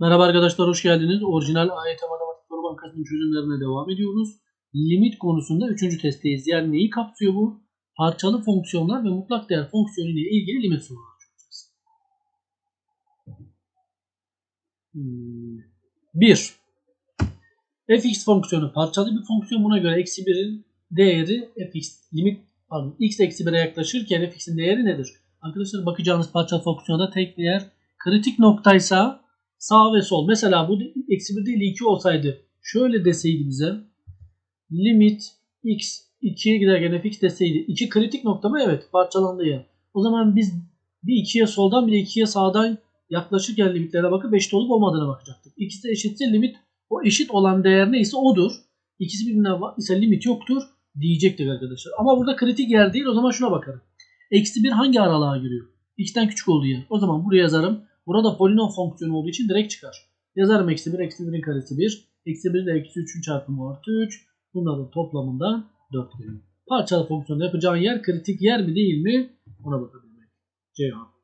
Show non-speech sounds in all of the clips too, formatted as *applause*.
Merhaba arkadaşlar hoş geldiniz. Orijinal AYT Matematik Soru Bankası'nın çözümlerine devam ediyoruz. Limit konusunda 3. testteyiz. Yani neyi kapsıyor bu? Parçalı fonksiyonlar ve mutlak değer fonksiyonu ile ilgili limit soruları çözeceğiz. 1. fx fonksiyonu parçalı bir fonksiyon. Buna göre eksi 1'in değeri fx limit pardon, x eksi 1'e yaklaşırken fx'in değeri nedir? Arkadaşlar bakacağınız parçalı fonksiyonda tek değer kritik noktaysa sağ ve sol. Mesela bu eksi 1 değil 2 olsaydı şöyle deseydi bize limit x 2'ye giderken fx deseydi 2 kritik nokta mı? Evet parçalandı ya. O zaman biz bir 2'ye soldan bir de 2'ye sağdan yaklaşırken limitlere bakıp eşit olup olmadığına bakacaktık. İkisi de eşitse limit o eşit olan değer neyse odur. İkisi birbirine ise limit yoktur diyecektik arkadaşlar. Ama burada kritik yer değil o zaman şuna bakarım. Eksi 1 hangi aralığa giriyor? X'ten küçük olduğu yer. O zaman buraya yazarım. Burada polinom fonksiyonu olduğu için direkt çıkar. Yazarım eksi 1, eksi 1'in karesi 1. Eksi 1 ile eksi 3'ün çarpımı artı 3. Bunların toplamından 4 geliyor. Parçalı fonksiyonda yapacağın yer kritik yer mi değil mi? Ona bakabilmek. Cevap.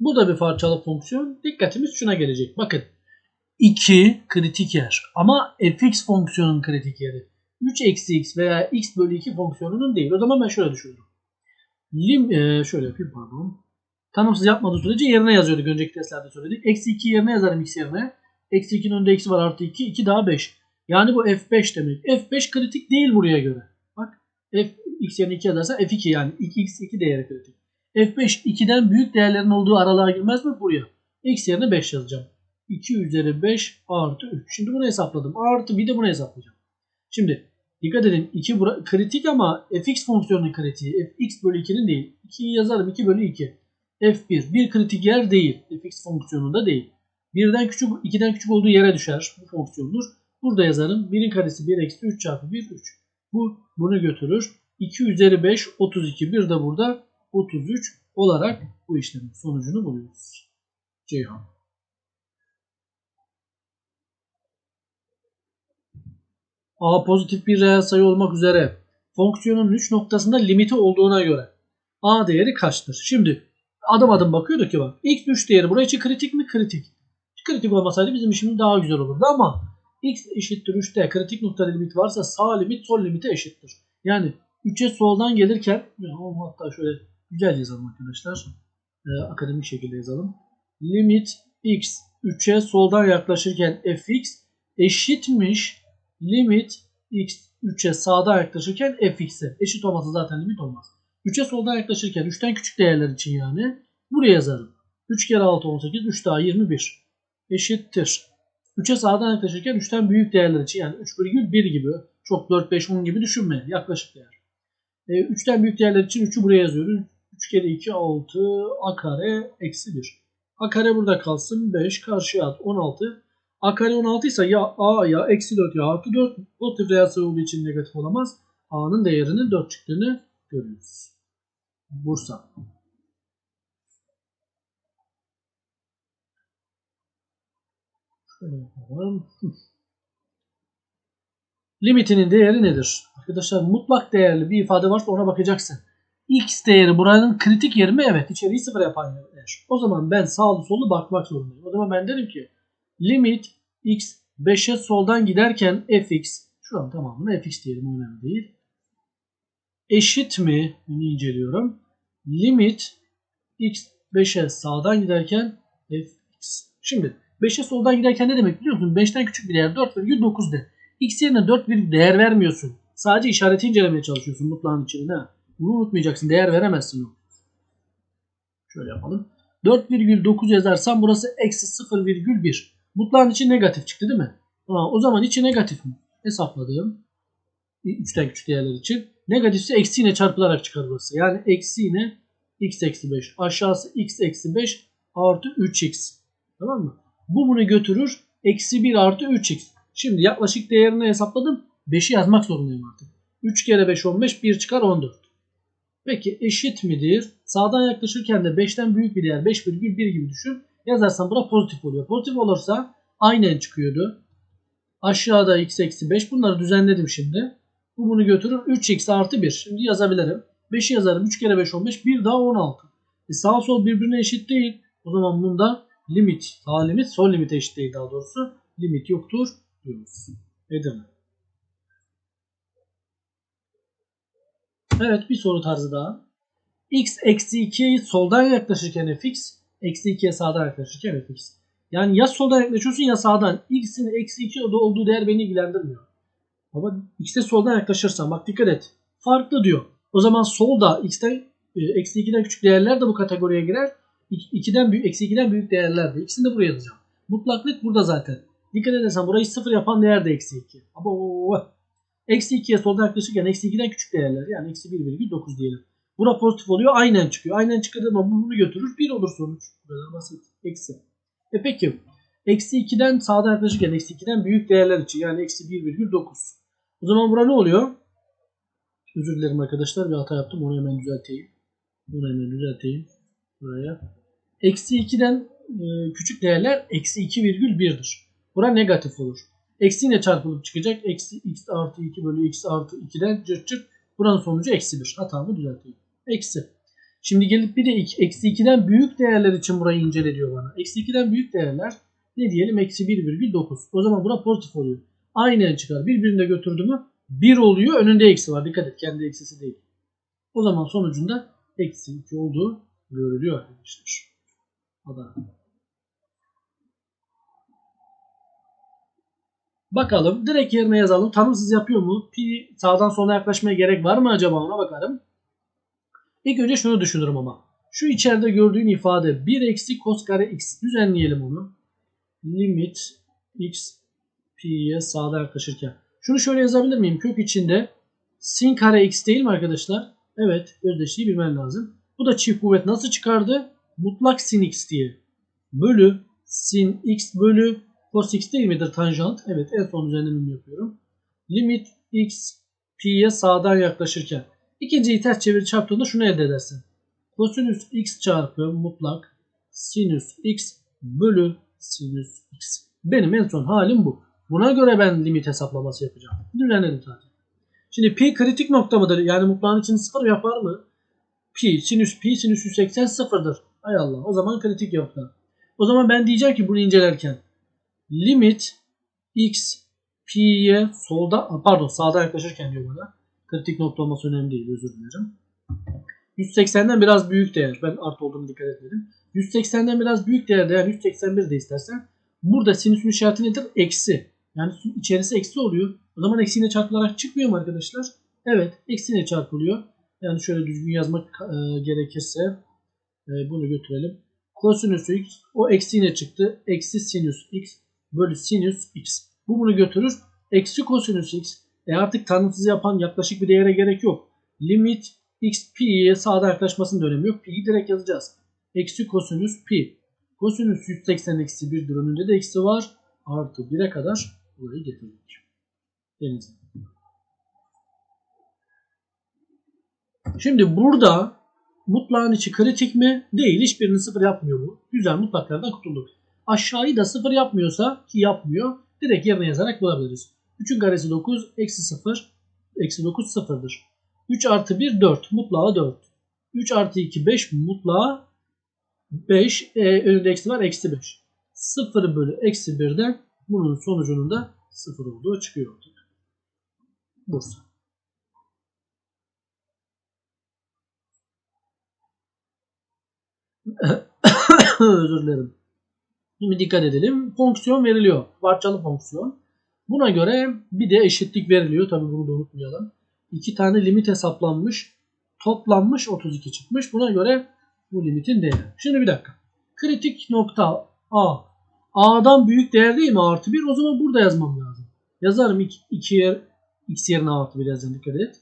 Bu da bir parçalı fonksiyon. Dikkatimiz şuna gelecek. Bakın. 2 kritik yer. Ama fx fonksiyonun kritik yeri. 3 eksi x veya x bölü 2 fonksiyonunun değil. O zaman ben şöyle düşünüyorum. Lim, e, şöyle yapayım pardon. Tanımsız yapmadığı sürece yerine yazıyorduk. Önceki testlerde söyledik. Eksi 2 yerine yazarım x yerine. Eksi 2'nin önünde eksi var artı 2. 2 daha 5. Yani bu f5 demek. f5 kritik değil buraya göre. Bak f x yerine 2 yazarsa f2 yani x 2 değeri kritik. f5 2'den büyük değerlerin olduğu aralığa girmez mi? Buraya. x yerine 5 yazacağım. 2 üzeri 5 artı 3. Şimdi bunu hesapladım. Artı bir de bunu hesaplayacağım. Şimdi dikkat edin 2 kritik ama fx fonksiyonunun kritiği. fx bölü 2'nin değil. 2'yi yazarım 2 bölü 2. f1 bir kritik yer değil. fx fonksiyonunda değil. 1'den küçük 2'den küçük olduğu yere düşer. Bu fonksiyondur. Burada yazarım 1'in karesi 1 eksi 3 çarpı 1 3. Bu bunu götürür. 2 üzeri 5 32. Bir de burada 33 olarak bu işlemin sonucunu buluyoruz. Ceyhan. A pozitif bir reel sayı olmak üzere fonksiyonun 3 noktasında limiti olduğuna göre A değeri kaçtır? Şimdi adım adım bakıyorduk ki bak. X 3 değeri buraya için kritik mi? Kritik. Kritik olmasaydı bizim işimiz daha güzel olurdu ama X eşittir 3'te kritik nokta limit varsa sağ limit sol limite eşittir. Yani 3'e soldan gelirken hatta şöyle güzel yazalım arkadaşlar. Ee, akademik şekilde yazalım. Limit x 3'e soldan yaklaşırken fx eşitmiş limit x 3'e sağdan yaklaşırken fx'e. Eşit olması zaten limit olmaz. 3'e soldan yaklaşırken 3'ten küçük değerler için yani buraya yazarım. 3 kere 6 18 3 daha 21 eşittir. 3'e sağdan yaklaşırken 3'ten büyük değerler için yani 3,1 gibi çok 4 5 10 gibi düşünmeyin. Yaklaşık değer. E, 3'ten büyük değerler için 3'ü buraya yazıyoruz. 3 kere 2 6 a kare eksi 1. A kare burada kalsın 5 karşıya at 16 A kare 16 ise ya A ya eksi 4 ya artı 4 pozitif reel olduğu için negatif olamaz. A'nın değerinin 4 çıktığını görüyoruz. Bursa. Şöyle yapalım. Limitinin değeri nedir? Arkadaşlar mutlak değerli bir ifade varsa ona bakacaksın. X değeri buranın kritik yeri mi? Evet. İçeriği sıfır yapan yer. O zaman ben sağlı sollu bakmak zorundayım. O zaman ben derim ki limit x 5'e soldan giderken fx şuranın tamamını fx diyelim önemli değil. Eşit mi? Bunu inceliyorum. Limit x 5'e sağdan giderken fx. Şimdi 5'e soldan giderken ne demek biliyor musun? 5'ten küçük bir değer 4,9 de. x yerine 4 bir değer vermiyorsun. Sadece işareti incelemeye çalışıyorsun mutlağın içinde. Bunu unutmayacaksın. Değer veremezsin. Şöyle yapalım. 4,9 yazarsam burası eksi 0,1. Mutlağın içi negatif çıktı değil mi? Ha, o zaman içi negatif mi? Hesapladığım 3'ten küçük değerler için. Negatifse eksi yine çarpılarak çıkar burası. Yani eksi yine x eksi 5. Aşağısı x eksi 5 artı 3x. Tamam mı? Bu bunu götürür. Eksi 1 artı 3x. Şimdi yaklaşık değerini hesapladım. 5'i yazmak zorundayım artık. 3 kere 5 15 1 çıkar 14. Peki eşit midir? Sağdan yaklaşırken de 5'ten büyük bir değer 5,1 gibi düşün. Yazarsam bura pozitif oluyor. Pozitif olursa aynen çıkıyordu. Aşağıda x eksi 5. Bunları düzenledim şimdi. Bu bunu götürür. 3x artı 1. Şimdi yazabilirim. 5'i yazarım. 3 kere 5 15. Bir daha 16. E sağ sol birbirine eşit değil. O zaman bunda limit, sağ limit sol limite eşit değil daha doğrusu. Limit yoktur diyoruz. Edirne. Evet bir soru tarzı daha. x eksi 2'ye soldan yaklaşırken fx eksi 2'ye sağdan yaklaşırken fx. Yani ya soldan yaklaşıyorsun ya sağdan. x'in eksi 2 olduğu değer beni ilgilendirmiyor. Ama x'e soldan yaklaşırsan bak dikkat et. Farklı diyor. O zaman solda x'ten e, eksi 2'den küçük değerler de bu kategoriye girer. 2'den büyük, eksi 2'den büyük değerler de. İkisini de buraya yazacağım. Mutlaklık burada zaten. Dikkat edersen burayı sıfır yapan değer de eksi 2. Ama Eksi 2'ye soldan yaklaşırken eksi 2'den küçük değerler. Yani eksi 1,9 diyelim. Bura pozitif oluyor. Aynen çıkıyor. Aynen çıkardığı zaman bunu götürür. 1 olur sonuç. Bu kadar basit. Eksi. E peki. Eksi 2'den sağdan yaklaşırken eksi 2'den büyük değerler için. Yani eksi 1,9. O zaman bura ne oluyor? Özür dilerim arkadaşlar. Bir hata yaptım. Onu hemen düzelteyim. Bunu hemen düzelteyim. Buraya. Eksi 2'den e, küçük değerler eksi 2,1'dir. Bura negatif olur. Eksi ile çarpılıp çıkacak. Eksi x artı 2 bölü x artı 2'den cırt cırt. Buranın sonucu eksi 1. Hatamı düzelteyim. Eksi. Şimdi gelip bir de eksi 2'den büyük değerler için burayı incele diyor bana. Eksi 2'den büyük değerler ne diyelim? Eksi 1,9. O zaman bura pozitif oluyor. Aynen çıkar. Birbirine götürdü mü 1 oluyor. Önünde eksi var. Dikkat et. Kendi eksisi değil. O zaman sonucunda eksi 2 olduğu görülüyor arkadaşlar. Adana. Bakalım. Direkt yerine yazalım. Tanımsız yapıyor mu? Pi sağdan sola yaklaşmaya gerek var mı acaba ona bakarım. İlk önce şunu düşünürüm ama. Şu içeride gördüğün ifade 1 eksi cos kare x. Düzenleyelim onu. Limit x pi'ye sağdan yaklaşırken. Şunu şöyle yazabilir miyim? Kök içinde sin kare x değil mi arkadaşlar? Evet. Özdeşliği bilmen lazım. Bu da çift kuvvet nasıl çıkardı? Mutlak sin x diye. Bölü sin x bölü Cos x değil midir tanjant? Evet en son düzenlememi yapıyorum. Limit x pi'ye sağdan yaklaşırken. İkinciyi ters çevir çarptığında şunu elde edersin. Kosinüs x çarpı mutlak sinüs x bölü sinüs x. Benim en son halim bu. Buna göre ben limit hesaplaması yapacağım. Düzenledim zaten. Şimdi pi kritik nokta mıdır? Yani mutlağın içini sıfır yapar mı? Pi, sinüs pi, sinüs 180 sıfırdır. Hay Allah. O zaman kritik nokta. O zaman ben diyeceğim ki bunu incelerken limit x pi'ye solda pardon sağda yaklaşırken diyor bana. Kritik nokta olması önemli değil özür dilerim. 180'den biraz büyük değer. Ben artı olduğunu dikkat etmedim. 180'den biraz büyük değer değer 181 de istersen. Burada sinüsün işareti nedir? Eksi. Yani içerisi eksi oluyor. O zaman eksiyle çarpılarak çıkmıyor mu arkadaşlar? Evet. Eksiyle çarpılıyor. Yani şöyle düzgün yazmak e, gerekirse e, bunu götürelim. Kosinüs x o eksiyle çıktı. Eksi sinüs x bölü sinüs x. Bu bunu götürür. Eksi kosinüs x. E artık tanımsız yapan yaklaşık bir değere gerek yok. Limit x pi'ye sağda yaklaşmasının önemi yok. Pi'yi direkt yazacağız. Eksi kosinüs pi. Kosinüs 180 eksi 1'dir. Önünde de eksi var. Artı 1'e kadar burayı getirdik. Denizin. Şimdi burada mutlağın içi kritik mi? Değil. Hiçbirini sıfır yapmıyor mu? Güzel mutlaklardan kurtulduk. Aşağıyı da 0 yapmıyorsa ki yapmıyor. Direkt yerine yazarak bulabiliriz. 3'ün karesi 9. Eksi 0. Eksi 9 sıfırdır. 3 artı 1 4. Mutlağı 4. 3 artı 2 5. Mutlağı 5. E, önünde eksi var. Eksi 5. 0 bölü eksi 1'den bunun sonucunun da 0 olduğu çıkıyor artık. Bursa. *coughs* Özür dilerim. Şimdi dikkat edelim. Fonksiyon veriliyor. Parçalı fonksiyon. Buna göre bir de eşitlik veriliyor. Tabi bunu da unutmayalım. İki tane limit hesaplanmış. Toplanmış 32 çıkmış. Buna göre bu limitin değeri. Şimdi bir dakika. Kritik nokta A. A'dan büyük değer değil mi? Artı 1. O zaman burada yazmam lazım. Yazarım 2 yer x yerine artı 1 yazacağım. Dikkat et.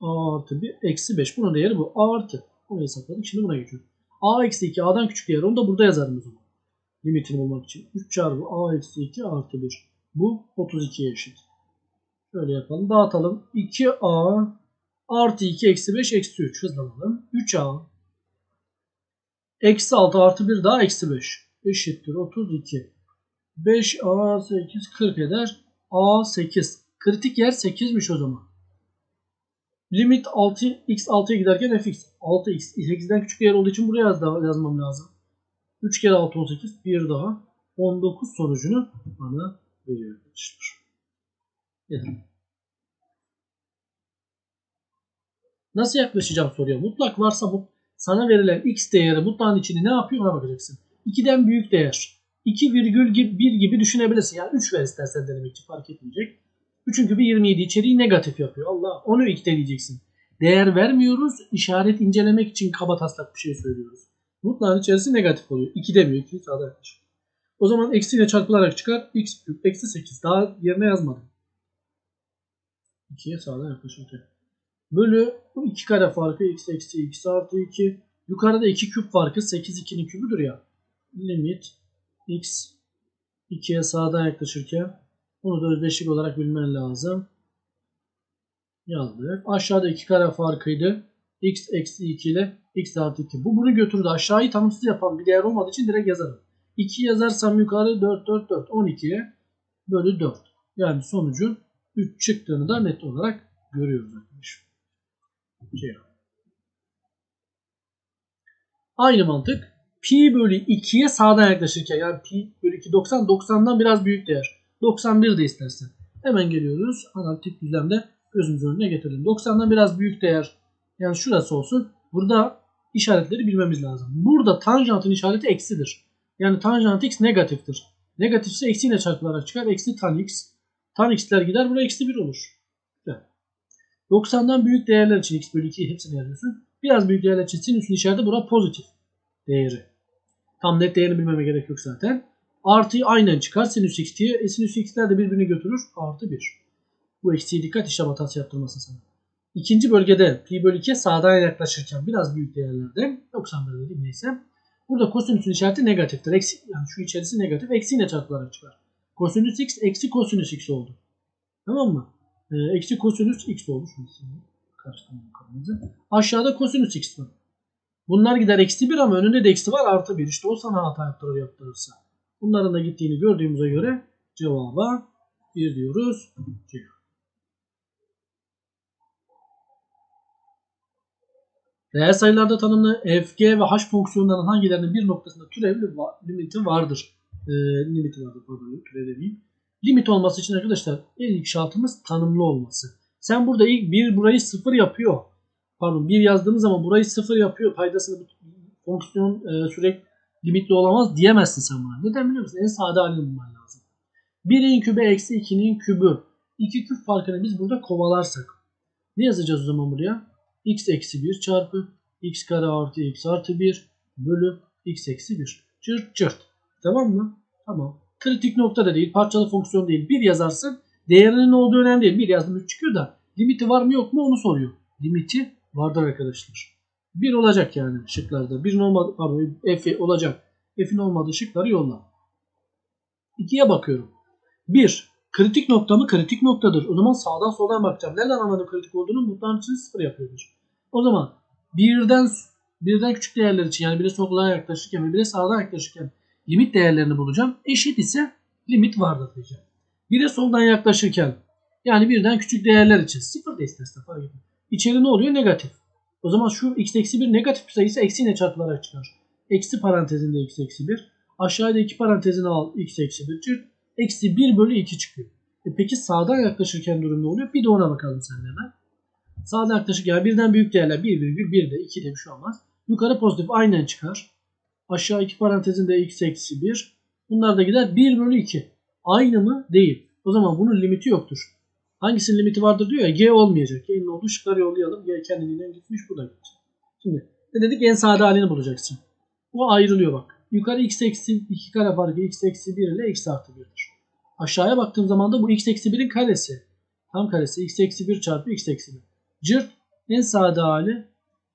A artı 1 eksi 5. Bunun değeri bu. A artı. Bunu hesapladık. Şimdi buna geçiyorum. A eksi 2. A'dan küçük değer. Onu da burada yazarım o zaman limitini bulmak için. 3 çarpı a eksi 2 artı 1. Bu 32'ye eşit. Şöyle yapalım. Dağıtalım. 2a artı 2 eksi 5 eksi 3. Hızlanalım. 3a eksi 6 artı 1 daha eksi 5 eşittir 32. 5a 8 40 eder. a 8. Kritik yer 8'miş o zaman. Limit 6 x 6'ya giderken fx 6x 8'den küçük değer olduğu için buraya yaz, yazmam lazım. 3 kere 6 18 bir daha 19 sonucunu bana veriyor arkadaşlar. Yeter. Nasıl yaklaşacağım soruya? Mutlak varsa bu sana verilen x değeri mutlağın içinde ne yapıyor ona bakacaksın. 2'den büyük değer. 2 virgül gibi 1 gibi düşünebilirsin. Yani 3 ver istersen denemek için fark etmeyecek. 3'ün kübü 27 içeriği negatif yapıyor. Allah onu ilk deneyeceksin. Değer vermiyoruz. işaret incelemek için kaba taslak bir şey söylüyoruz. Mutlağın içerisi negatif oluyor. 2 demiyor. 2 sağda yaklaşık. O zaman eksiyle çarpılarak çıkar. x küp eksi 8. Daha yerine yazmadım. 2'ye sağda yaklaşırken. Bölü bu 2 kare farkı x eksi x artı 2. Yukarıda 2 küp farkı 8 2'nin kübüdür ya. Limit x 2'ye sağdan yaklaşırken bunu da özdeşlik olarak bilmen lazım. Yazdık. Aşağıda 2 kare farkıydı. x eksi 2 ile x artı 2. Bu bunu götürdü. Aşağıyı tanımsız yapan bir değer olmadığı için direkt yazarım. 2 yazarsam yukarı 4 4 4 12'ye bölü 4. Yani sonucun 3 çıktığını da net olarak görüyoruz arkadaşlar. Şey. Aynı mantık. Pi bölü 2'ye sağdan yaklaşırken yani pi bölü 2 90 90'dan biraz büyük değer. 91 de istersen. Hemen geliyoruz. Analitik düzlemde gözümüzün önüne getirelim. 90'dan biraz büyük değer yani şurası olsun. Burada işaretleri bilmemiz lazım. Burada tanjantın işareti eksidir. Yani tanjant x negatiftir. Negatifse eksiyle çarpılarak çıkar. Eksi tan x. Tan x'ler gider. Buraya eksi 1 olur. Güzel. 90'dan büyük değerler için x bölü 2 hepsini yazıyorsun. Biraz büyük değerler için sinüsün işareti bura pozitif değeri. Tam net değerini bilmeme gerek yok zaten. Artıyı aynen çıkar sinüs x diye. E, sinüs x'ler de birbirini götürür. Artı 1. Bu eksiği dikkat işlem hatası yaptırmasın sana. İkinci bölgede pi bölü 2'ye sağdan yaklaşırken biraz büyük değerlerde 91 dedim neyse. Burada kosinüsün işareti negatiftir. Eksi, yani şu içerisi negatif. Eksiyle çarpılarak çıkar. Kosinüs x eksi kosinüs x oldu. Tamam mı? Ee, eksi kosinüs x oldu. Şunu karıştırmayalım. Aşağıda kosinüs x var. Bunlar gider eksi 1 ama önünde de eksi var artı 1. İşte o sana hata yaptırır yaptırırsa. Bunların da gittiğini gördüğümüze göre cevaba 1 diyoruz. C. Reel sayılarda tanımlı f, g ve h fonksiyonlarının hangilerinin bir noktasında türevli limiti vardır. E, limiti vardır pardon türev demeyeyim. Limit olması için arkadaşlar ilk şartımız tanımlı olması. Sen burada ilk bir burayı sıfır yapıyor. Pardon bir yazdığımız zaman burayı sıfır yapıyor. Paydasını fonksiyon e, sürekli limitli olamaz diyemezsin sen buna. Neden biliyor musun? En sade halini bulman lazım. 1'in kübü eksi 2'nin kübü. 2 küp farkını biz burada kovalarsak. Ne yazacağız o zaman buraya? X eksi 1 çarpı x kare artı x artı 1 bölü x eksi 1. Cırt cırt. Tamam mı? Tamam. Kritik nokta da değil. Parçalı fonksiyon değil. 1 yazarsın. Değerinin ne olduğu önemli değil. 1 yazdım 3 çıkıyor da. Limiti var mı yok mu onu soruyor. Limiti vardır arkadaşlar. 1 olacak yani şıklarda. 1'in olmadı pardon f olacak. F'in olmadığı şıkları yolla. 2'ye bakıyorum. 1. Kritik nokta mı? Kritik noktadır. O zaman sağdan soldan bakacağım. Nereden anladım kritik olduğunu? Mutlağın içinde 0 yapıyordur. O zaman birden birden küçük değerler için yani biri soldan yaklaşırken ve biri sağdan yaklaşırken limit değerlerini bulacağım. Eşit ise limit vardır diyeceğim. Biri soldan yaklaşırken yani birden küçük değerler için sıfır da isterse fark etmez. İçeri ne oluyor? Negatif. O zaman şu x eksi 1 negatif sayısı eksiyle çarpılarak çıkar. Eksi parantezinde x eksi 1. Aşağıda iki parantezini al x eksi 1 çık. Eksi 1 bölü 2 çıkıyor. E peki sağdan yaklaşırken durum ne oluyor? Bir de ona bakalım seninle hemen. Sağdan yaklaşık yani birden büyük değerler 1 virgül 1 de 2 de bir şey olmaz. Yukarı pozitif aynen çıkar. Aşağı iki parantezinde x eksi 1. Bunlar da gider 1 bölü 2. Aynı mı? Değil. O zaman bunun limiti yoktur. Hangisinin limiti vardır diyor ya G olmayacak. G'nin olduğu şıkları yollayalım. G kendiliğinden gitmiş bu da gitmiş. Şimdi ne dedik en sade halini bulacaksın. Bu ayrılıyor bak. Yukarı x eksi 2 kare farkı x eksi 1 ile x artı 1'dir. Aşağıya baktığım zaman da bu x eksi 1'in karesi. Tam karesi x eksi 1 çarpı x eksi 1. Cırt en sade hali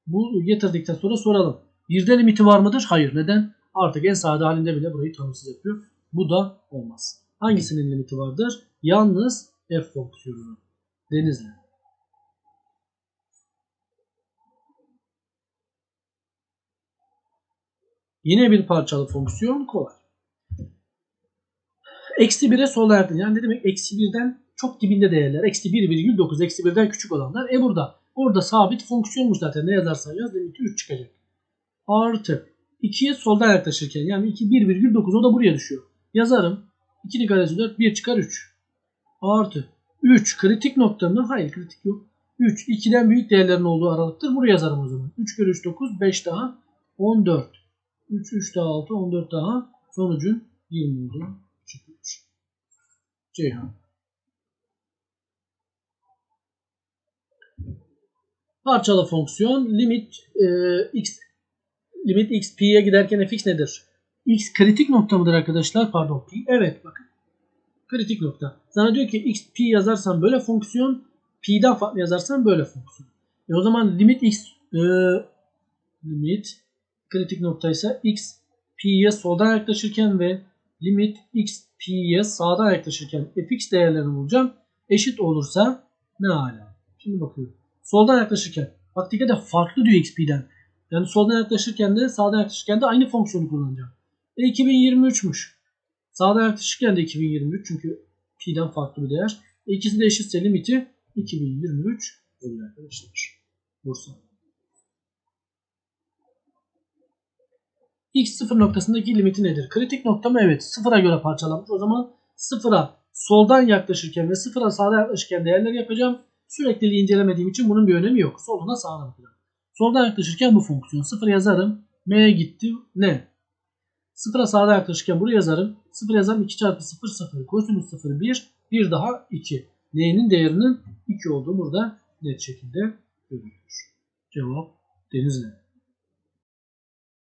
bu getirdikten sonra soralım. Birde limiti var mıdır? Hayır. Neden? Artık en sade halinde bile burayı tanımsız yapıyor. Bu da olmaz. Hangisinin limiti vardır? Yalnız f fonksiyonu. Denizli. Yine bir parçalı fonksiyon kolay. Eksi 1'e sol yakın. Yani ne demek? Eksi 1'den çok dibinde değerler. Eksi 1,9. Eksi 1'den küçük olanlar. E burada Orada sabit fonksiyonmuş zaten. Ne yazarsan yaz limiti 3 çıkacak. Artı 2'ye soldan yaklaşırken yani 2 1,9 o da buraya düşüyor. Yazarım. 2'nin karesi 4 1 çıkar 3. Artı 3 kritik nokta mı? Hayır kritik yok. 3 2'den büyük değerlerin olduğu aralıktır. Buraya yazarım o zaman. 3 kere 3 9 5 daha 14. 3 3 daha 6 14 daha sonucun 20 olduğu çıkıyor. Ceyhan. Parçalı fonksiyon limit e, x limit x pi'ye giderken fx nedir? x kritik nokta mıdır arkadaşlar? Pardon pi. Evet bakın. Kritik nokta. Sana diyor ki x pi yazarsan böyle fonksiyon pi'den farklı yazarsan böyle fonksiyon. E o zaman limit x e, limit kritik nokta ise x pi'ye soldan yaklaşırken ve limit x pi'ye sağdan yaklaşırken fx değerlerini bulacağım. Eşit olursa ne hala? Şimdi bakıyorum. Soldan yaklaşırken. Bak dikkat et farklı diyor xp'den. Yani soldan yaklaşırken de sağdan yaklaşırken de aynı fonksiyonu kullanacağım. E 2023'müş. Sağdan yaklaşırken de 2023 çünkü pi'den farklı bir değer. E ikisi de eşitse limiti 2023 oluyor arkadaşlar. Bursa. X sıfır noktasındaki limiti nedir? Kritik nokta mı? Evet. Sıfıra göre parçalanmış. O zaman sıfıra soldan yaklaşırken ve sıfıra sağdan yaklaşırken değerleri yapacağım. Sürekliliği incelemediğim için bunun bir önemi yok. Soluna sağına bakacağım. Soldan yaklaşırken bu fonksiyon. Sıfır yazarım. M gitti. Ne? Sıfıra sağdan yaklaşırken buraya yazarım. Sıfır yazarım. 2 çarpı 0 0. Kosinüs 0 1. Bir daha 2. N'nin değerinin 2 olduğu burada net şekilde görülüyor. Cevap Denizli.